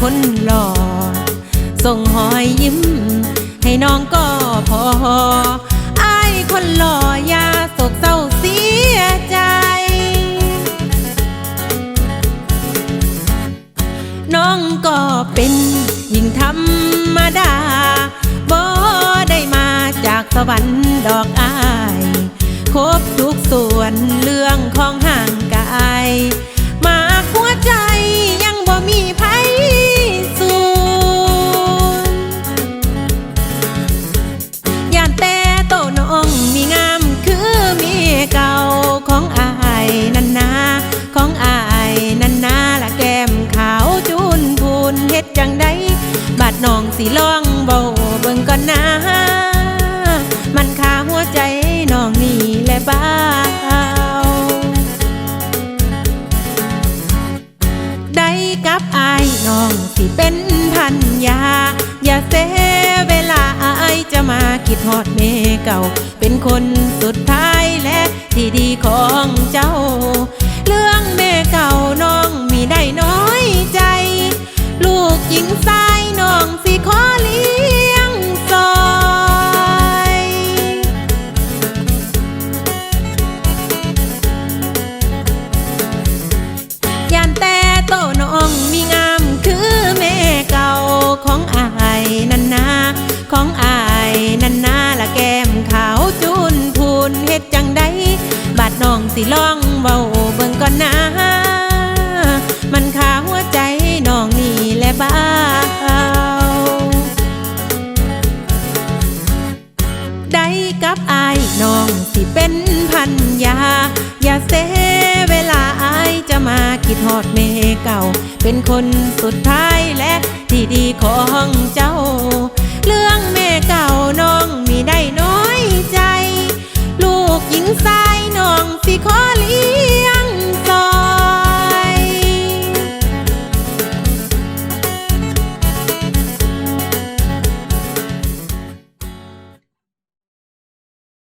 คนหล่อ ส่งหอยยิ้ม ให้น้องก็พออายคนหล่อยาโศกเศร้าเสียใจ น้องก็เป็นหญิงธรรมดาบ่ได้มาจากสวรรค์ดอกอาย ครบทุกส่วนเรื่องของห่างกาย น้องสิลองเบาเบิ่งก่อนนะ มันคาหัวใจน้องนี่แหละบ้าได้กับอายน้องสิเป็นพันยา อย่าเสียเวลาอายจะมาคิดฮอดเมเก่า เป็นคนสุดท้ายและที่ดีของเจ้า เรื่องแม่เก่าน้องมีได้น้อยใจ ลูกหญิงชาย นนะมันคาหัวใจน้องนี่แหละบ้าได้กับอายน้องสิเป็นพันยา อย่าเสเวลาอายจะมาคิดฮอดเมเก่า เป็นคนสุดท้ายและที่ดีของเจ้า เรื่องแม่เก่าน้องมีได้น้อยใจ ลูกหญิงชายน้องสิขอ